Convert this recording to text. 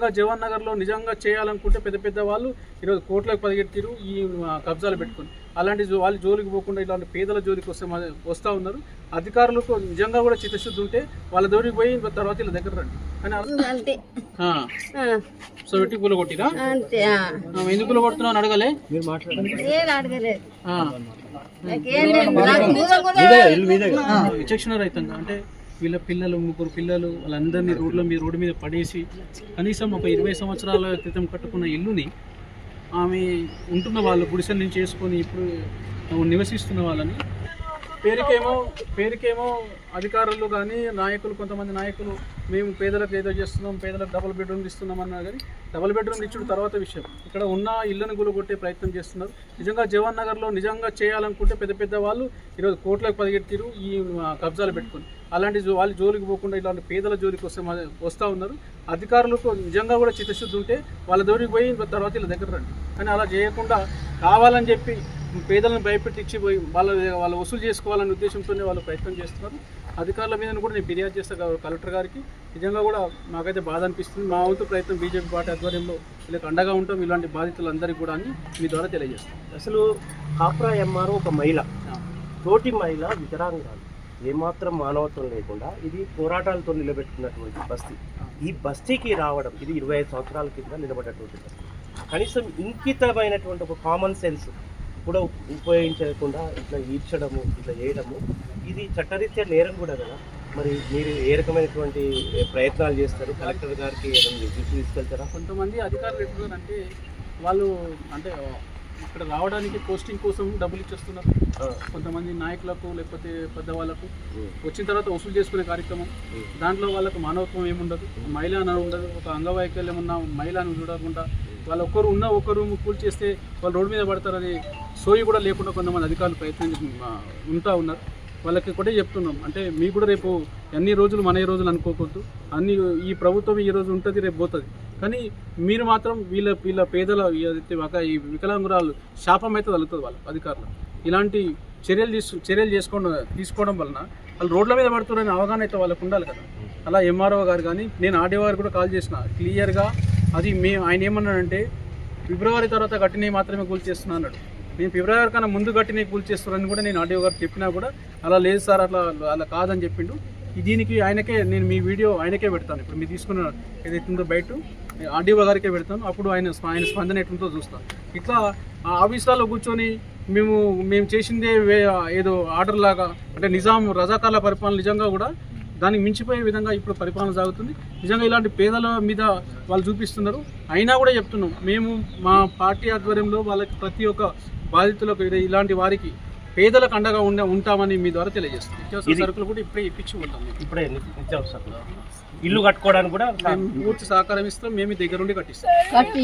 నిజంగా జవాన్ నగర్లో నిజంగా చేయాలనుకుంటే పెద్ద పెద్ద వాళ్ళు ఈరోజు కోట్లకు పదిగెట్టిరు ఈ కబ్జాలు పెట్టుకొని. అలాంటి వాళ్ళు జోలికి పోకుండా ఇలాంటి పేదల జోలికి వస్తే వస్తూ ఉన్నారు. అధికారులకు నిజంగా కూడా చిత్తశుద్ధి ఉంటే వాళ్ళ జోలికి పోయి తర్వాత వీళ్ళ దగ్గర రండి. అని సో పెట్టి పూల కొట్టిరా? ఎందుకు పూల కొడుతున్నావు అని అడగలే? రహితంగా అంటే వీళ్ళ పిల్లలు ముగ్గురు పిల్లలు వాళ్ళందరినీ రోడ్ల మీద రోడ్డు మీద పడేసి కనీసం ఒక ఇరవై సంవత్సరాల క్రితం కట్టుకున్న ఇల్లుని ఆమె ఉంటున్న వాళ్ళు గుడిసెల నుంచి చేసుకొని ఇప్పుడు నివసిస్తున్న వాళ్ళని పేరుకేమో పేరుకేమో అధికారులు కానీ నాయకులు కొంతమంది నాయకులు మేము పేదలకు ఏదో చేస్తున్నాం పేదలకు డబుల్ బెడ్రూమ్ ఇస్తున్నాం అన్నారు కానీ డబుల్ బెడ్రూమ్ ఇచ్చుడు తర్వాత విషయం. ఇక్కడ ఉన్న ఇళ్ళను గులగొట్టే ప్రయత్నం చేస్తున్నారు. నిజంగా జవాన్ నగర్లో నిజంగా చేయాలనుకుంటే పెద్ద పెద్ద వాళ్ళు ఈరోజు కోట్లకు పదిగెట్టిరు ఈ కబ్జాలు పెట్టుకొని. అలాంటి జో- వాళ్ళ జోలికి పోకుండా ఇలాంటి పేదల జోలికి వస్తే వస్తూ ఉన్నారు. అధికారులకు నిజంగా కూడా చిత్తశుద్ధి ఉంటే వాళ్ళ జోలికి పోయి తర్వాత వీళ్ళ దగ్గర రండి. కానీ అలా చేయకుండా కావాలని చెప్పి పేదలను భయపెట్టించి పోయి వాళ్ళ వాళ్ళు వసూలు చేసుకోవాలనే ఉద్దేశంతోనే వాళ్ళు ప్రయత్నం చేస్తున్నారు. అధికారుల మీద కూడా నేను ఫిర్యాదు చేస్తాను కలెక్టర్ గారికి. నిజంగా కూడా మాకైతే బాధ అనిపిస్తుంది. మా వంతు ప్రయత్నం బీజేపీ పార్టీ ఆధ్వర్యంలో వీళ్ళకి అండగా ఉంటాం. ఇలాంటి బాధితులందరికీ కూడా అని మీ ద్వారా తెలియజేస్తాం. అసలు కాప్రా ఎంఆర్ఓ ఒక మహిళ. తోటి మహిళ వికరాంగాలు ఏమాత్రం మానవత్వం లేకుండా ఇది పోరాటాలతో నిలబెట్టుకున్నటువంటి బస్తీ. ఈ బస్తీకి రావడం ఇది ఇరవై ఐదు సంవత్సరాల కింద నిలబడ్డటువంటి బస్తీ. కనీసం ఇంకితమైనటువంటి ఒక కామన్ సెన్స్ కూడా ఉపయోగించకుండా ఇట్లా ఈడ్చడము ఇట్లా చేయడము. ఇది చట్టరీత్యా నేరం కూడా కదా? మరి మీరు ఏ రకమైనటువంటి ప్రయత్నాలు చేస్తారు? కలెక్టర్ గారికి దృష్టి తీసుకెళ్తారా? కొంతమంది అధికారులు ఎట్లున్నారంటే వాళ్ళు అంటే ఇక్కడ రావడానికి పోస్టింగ్ కోసం డబ్బులు ఇచ్చేస్తున్నారు. కొంతమంది నాయకులకు లేకపోతే పెద్దవాళ్ళకు. వచ్చిన తర్వాత వసూలు చేసుకునే కార్యక్రమం. దాంట్లో వాళ్ళకు మానవత్వం ఏముండదు? మహిళ అని ఉండదు. ఒక అంగవైకల్యం ఉన్న మహిళను చూడకుండా వాళ్ళు ఒక్కరు ఉన్న ఒక రూమ్ కూల్ చేస్తే వాళ్ళు రోడ్డు మీద పడతారని సోయి కూడా లేకుండా కొంతమంది అధికారులు ప్రయత్నం ఉంటా ఉన్నారు. వాళ్ళకి కూడా చెప్తున్నాం. అంటే మీకు కూడా రేపు అన్ని రోజులు మన రోజులు అనుకోకూడదు. అన్ని ఈ ప్రభుత్వం ఈ రోజు ఉంటుంది రేపు పోతుంది. కానీ మీరు మాత్రం వీళ్ళ వీళ్ళ పేదల ఈ ఈ వికలాంగురాలు శాపం అయితే తగ్గుతుంది వాళ్ళ అధికారులు. ఇలాంటి చర్యలు తీసు చర్యలు చేసుకోవడం తీసుకోవడం వలన వాళ్ళు రోడ్ల మీద పడుతున్నారని అవగాహన అయితే వాళ్ళకు ఉండాలి కదా. అలా ఎంఆర్ఓ గారు కానీ నేను ఆర్డీఓ గారు కూడా కాల్ చేసిన క్లియర్గా అది మే ఆయన ఏమన్నాడంటే ఫిబ్రవరి తర్వాత గట్టినవి మాత్రమే కూల్ చేస్తున్నా అన్నాడు. నేను ఫిబ్రవరి కన్నా ముందు గట్టినవి కూల్ చేస్తున్నానని కూడా నేను ఆర్డీఓ గారు చెప్పినా కూడా అలా లేదు సార్ అట్లా అలా కాదని చెప్పిండు. దీనికి ఆయనకే నేను మీ వీడియో ఆయనకే పెడతాను. ఇప్పుడు మీరు తీసుకున్న ఏదైతుందో బయట ఆర్డీఓ గారికే పెడతాను. అప్పుడు ఆయన ఆయన స్పందన ఎట్లుందో చూస్తాను ఇట్లా ఆ ఆఫీసులలో కూర్చొని మేము మేము చేసిందే ఏదో ఆర్డర్ లాగా అంటే నిజాం రజాకార్ల పరిపాలన నిజంగా కూడా దానికి మించిపోయే విధంగా ఇప్పుడు పరిపాలన సాగుతుంది. నిజంగా ఇలాంటి పేదల మీద వాళ్ళు చూపిస్తున్నారు. అయినా కూడా చెప్తున్నాం. మేము మా పార్టీ ఆధ్వర్యంలో వాళ్ళకి ప్రతి ఒక్క బాధితులకు ఇది- ఇలాంటి వారికి పేదలకు అండగా ఉండ ఉంటామని మీ ద్వారా తెలియజేస్తాం నిత్యావసర సరుకులు కూడా ఇప్పుడే ఇప్పించి ఉంటాం. ఇప్పుడే నిత్య- నిత్యావసరాలు ఇల్లు కట్టుకోవడానికి కూడా పూర్తి సహకారం ఇస్తాం. మేము దగ్గరుండి కట్టిస్తాం. కట్టి